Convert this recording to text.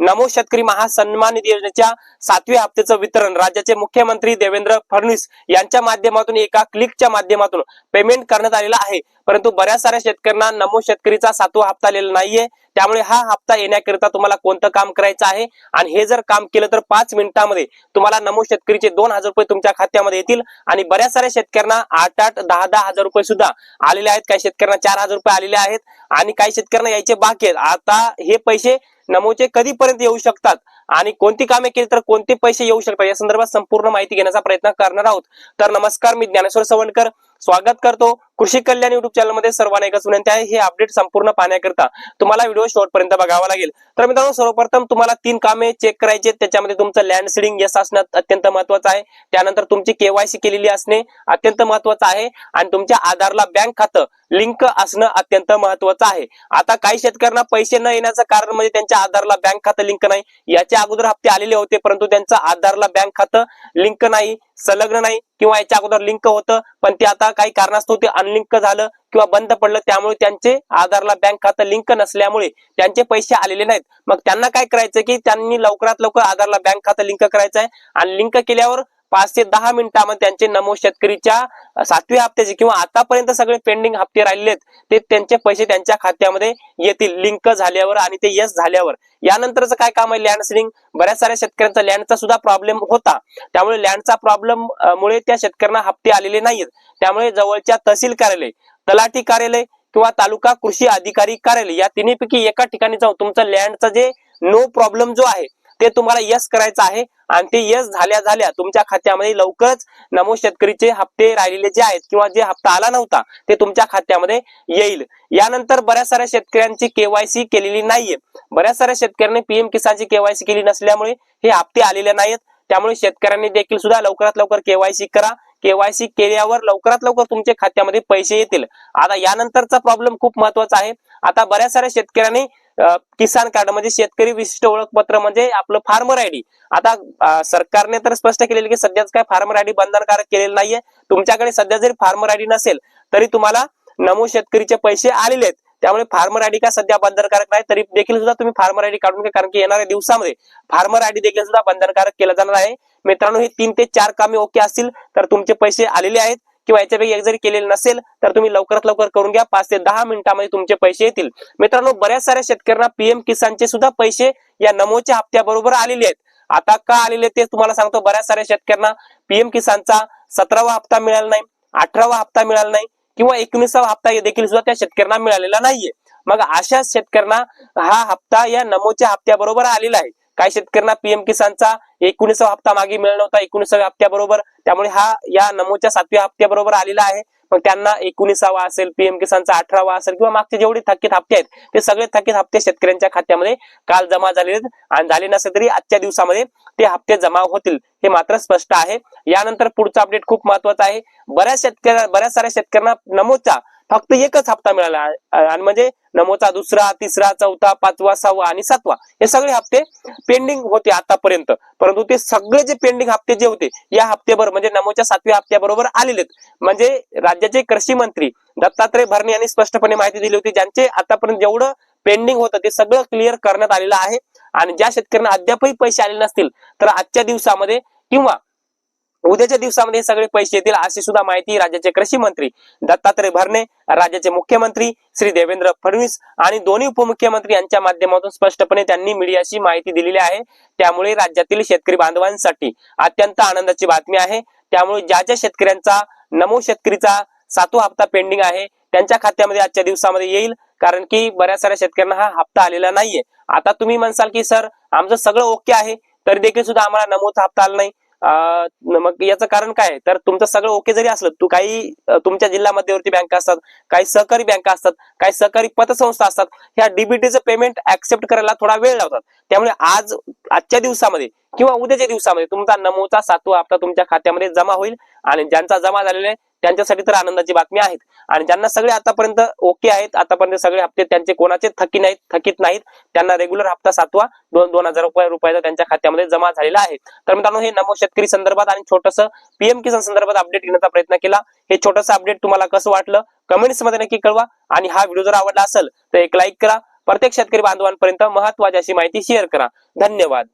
नमो शेतकरी महासन्मान निधी योजनेच्या सातव्या हप्त्याचं वितरण राज्याचे मुख्यमंत्री देवेंद्र फडणवीस यांच्या माध्यमातून एका क्लिकच्या माध्यमातून पेमेंट करण्यात आलेला आहे. परंतु बऱ्याच साऱ्या शेतकऱ्यांना नमो शेतकरीचा सातवा हप्ता आलेला नाहीये. त्यामुळे हा हप्ता येण्याकरिता तुम्हाला कोणतं काम करायचं आहे? आणि हे जर काम केलं तर पाच मिनिटांमध्ये तुम्हाला नमो शेतकरीचे दोन हजार रुपये तुमच्या खात्यामध्ये येतील. आणि बऱ्याच साऱ्या शेतकऱ्यांना आठ आठ दहा दहा हजार रुपये सुद्धा आलेले आहेत. काही शेतकऱ्यांना चार हजार रुपये आलेले आहेत. आणि काही शेतकऱ्यांना यायचे बाकी आहेत. आता हे पैसे नमोचे कधीपर्यंत येऊ शकतात? आणि कोणती कामे केली तर कोणते पैसे येऊ शकतात? या संदर्भात संपूर्ण माहिती घेण्याचा प्रयत्न करणार आहोत. तर नमस्कार मी ज्ञानेश्वर सवणकर स्वागत करतो कृषी कल्याण युट्यूब चॅनलमध्ये सर्वांना एकच विनंती आहे. हे अपडेट संपूर्ण पाहण्याकरिता तुम्हाला व्हिडिओ शेवटपर्यंत बघावा लागेल. तर मित्रांनो सर्वप्रथम तुम्हाला तीन कामे चेक करायचे त्याच्यामध्ये तुमचं लँड सिडिंग यस असणं अत्यंत महत्वाचं आहे. त्यानंतर तुमची केवायसी केलेली असणे अत्यंत महत्वाचं आहे. आणि तुमच्या आधारला बँक खातं लिंक असणं अत्यंत महत्वाचं आहे. आता काही शेतकऱ्यांना पैसे न येण्याचं कारण म्हणजे त्यांच्या आधारला बँक खातं लिंक नाही. याच्या अगोदर हप्ते आलेले होते परंतु त्यांचं आधारला बँक खातं लिंक नाही संलग्न नाही. किंवा याच्या अगोदर लिंक होतं पण ते आता काही कारणास्तव ते अनलिंक झालं किंवा बंद पडलं. त्यामुळे त्यांचे आधारला बँक खातं लिंक नसल्यामुळे त्यांचे पैसे आलेले नाहीत. मग त्यांना काय करायचं की त्यांनी लवकरात लवकर आधारला बँक खातं लिंक करायचं आहे आणि लिंक केल्यावर पाच ते दहा मिनिटांमध्ये त्यांचे नमो शेतकरीच्या सातव्या हप्त्याचे किंवा आतापर्यंत सगळे पेंडिंग हप्ते राहिलेत ते त्यांचे पैसे त्यांच्या खात्यामध्ये येतील लिंक झाल्यावर आणि ते यस झाल्यावर. यानंतरच काय काम आहे? लँड सिलिंग बऱ्याच साऱ्या शेतकऱ्यांचा लँडचा सुद्धा प्रॉब्लेम होता. त्यामुळे लँडचा प्रॉब्लेम मुळे त्या शेतकऱ्यांना हप्ते आलेले नाहीत त्यामुळे जवळच्या तहसील कार्यालय तलाठी कार्यालय किंवा तालुका कृषी अधिकारी कार्यालय या तिन्हीपैकी एका ठिकाणी जाऊन तुमचं लँडचा जे नो प्रॉब्लेम जो आहे ते तुम्हाला यस करायचं आहे. आणि ते यस झाल्या झाल्या तुमच्या खात्यामध्ये लवकरच नमो शेतकरीचे हप्ते राहिलेले जे आहेत किंवा जे हप्ता आला नव्हता ते तुमच्या खात्यामध्ये येईल. यानंतर बऱ्याच साऱ्या शेतकऱ्यांची केवायसी केलेली नाहीये. बऱ्याच साऱ्या शेतकऱ्यांनी पीएम किसानची केवायसी केली नसल्यामुळे हे हप्ते आलेले नाहीत त्यामुळे शेतकऱ्यांनी देखील सुद्धा लवकरात लवकर केवायसी करा. केवायसी केल्यावर लवकरात लवकर तुमच्या खात्यामध्ये पैसे येतील. आता यानंतरचा प्रॉब्लेम खूप महत्त्वाचा आहे. आता बऱ्याच साऱ्या शेतकऱ्यांनी किसान कार्ड म्हणजे शेतकरी विशिष्ट ओळखपत्र म्हणजे आपलं फार्मर आयडी आता सरकारने तर स्पष्ट केलेलं की सध्याच काय फार्मर आयडी बंधनकारक केलेलं नाहीये. तुमच्याकडे सध्या जरी फार्मर आयडी नसेल तरी तुम्हाला नमो शेतकरीचे पैसे आलेले आहेत. त्यामुळे फार्मर आयडी का सध्या बंधनकारक नाही तरी देखील सुद्धा तुम्ही फार्मर आयडी काढून घ्या. कारण की येणाऱ्या दिवसामध्ये फार्मर आयडी देखील सुद्धा बंधनकारक केलं जाणार आहे. मित्रांनो हे तीन ते चार कामे ओके असतील तर तुमचे पैसे आलेले आहेत. किंवा याच्यापैकी एक जरी केलेलं नसेल तर तुम्ही लवकरात लवकर करून घ्या. पाच ते दहा मिनिटांमध्ये तुमचे पैसे येतील. मित्रांनो बऱ्याच साऱ्या शेतकऱ्यांना पीएम किसानचे सुद्धा पैसे या नमोच्या हप्त्याबरोबर आलेले आहेत. आता का आलेले ते तुम्हाला सांगतो. बऱ्याच साऱ्या शेतकऱ्यांना पीएम किसानचा सतरावा हप्ता मिळाला नाही अठरावा हप्ता मिळाला नाही किंवा एकोणीसावा हप्ता देखील सुद्धा त्या शेतकऱ्यांना मिळालेला नाहीये. मग अशा शेतकऱ्यांना हा हप्ता या नमोच्या हप्त्याबरोबर आलेला आहे. काही शेतकऱ्यांना पीएम किसानचा एकोणीसावा हप्ता मागे मिळाला होता एकोणीसाव्या हप्त्याबरोबर. त्यामुळे हा या नमोच्या सातव्या हप्त्याबरोबर आलेला आहे. मग त्यांना एकोणीसावा असेल पीएम किसानचा अठरावा असेल किंवा मागचे जेवढे थकीत हप्ते आहेत ते सगळे थकीत हप्ते शेतकऱ्यांच्या खात्यामध्ये काल जमा झालेले आहेत. आणि झाले नसेल तरी आजच्या दिवसामध्ये ते हप्ते जमा होतील हे मात्र स्पष्ट आहे. यानंतर पुढचा अपडेट खूप महत्त्वाचा आहे. बऱ्याच शेतकऱ्या बऱ्याच साऱ्या शेतकऱ्यांना नमोचा फक्त एकच हप्ता मिळाला आणि म्हणजे नमोचा दुसरा तिसरा चौथा पाचवा सहावा आणि सातवा हे सगळे हप्ते पेंडिंग होते आतापर्यंत. परंतु ते सगळे जे पेंडिंग हप्ते जे होते या हप्त्याबरोबर म्हणजे नमोच्या सातव्या हप्त्याबरोबर आलेले म्हणजे राज्याचे कृषी मंत्री दत्तात्रय भरणे यांनी स्पष्टपणे माहिती दिली होती ज्यांचे आतापर्यंत जेवढं पेंडिंग होतं ते सगळं क्लिअर करण्यात आलेलं आहे. आणि ज्या शेतकऱ्यांना अद्यापही पैसे आले नसतील तर आजच्या दिवसामध्ये किंवा उद्याच्या दिवसामध्ये हे सगळे पैसे येतील अशी सुद्धा माहिती राज्याचे कृषी मंत्री दत्तात्रय भरणे राज्याचे मुख्यमंत्री श्री देवेंद्र फडणवीस आणि दोन्ही उपमुख्यमंत्री यांच्या माध्यमातून स्पष्टपणे त्यांनी मीडियाशी माहिती दिलेली आहे. त्यामुळे राज्यातील शेतकरी बांधवांसाठी अत्यंत आनंदाची बातमी आहे. त्यामुळे ज्या ज्या शेतकऱ्यांचा नमो शेतकरीचा सातवा हप्ता पेंडिंग आहे त्यांच्या खात्यामध्ये आजच्या दिवसामध्ये येईल कारण की बऱ्याच साऱ्या शेतकऱ्यांना हा हप्ता आलेला नाहीये. आता तुम्ही म्हणसाल की सर आमचं सगळं ओके आहे तरी देखील सुद्धा आम्हाला नमोचा हप्ता आला नाही. मग याचं कारण काय तर तुमचं सगळं ओके जरी असलं तू काही तुमच्या जिल्हा मध्यवर्ती बँका असतात काही सहकारी बँका असतात काही सहकारी पतसंस्था असतात ह्या डीबीटीचं पेमेंट ऍक्सेप्ट करायला थोडा वेळ लावतात. त्यामुळे आज आजच्या दिवसामध्ये किंवा उद्याच्या दिवसामध्ये तुमचा नमोचा सातवा हप्ता तुमच्या खात्यामध्ये जमा होईल आणि ज्यांचा जमा झालेला आहे त्यांच्यासाठी तर आनंदाची बातमी आहेत. आणि ज्यांना सगळे आतापर्यंत ओके आहेत आतापर्यंत सगळे हप्ते त्यांचे कोणाचे थकी नाहीत थकीत नाहीत त्यांना रेग्युलर हप्ता सातवा दोन दोन हजार रुपये रुपयाचा त्यांच्या खात्यामध्ये जमा झालेला आहे. तर मित्रांनो हे नमो शेतकरी संदर्भात आणि छोटस पीएम किसान संदर्भात अपडेट घेण्याचा प्रयत्न केला. हे छोटंसं अपडेट तुम्हाला कसं वाटलं? कमेंट्समध्ये नक्की कळवा आणि हा व्हिडिओ जर आवडला असेल तर एक लाईक करा. प्रत्येक शेतकरी बांधवांपर्यंत महत्वाची अशी माहिती शेअर करा. धन्यवाद.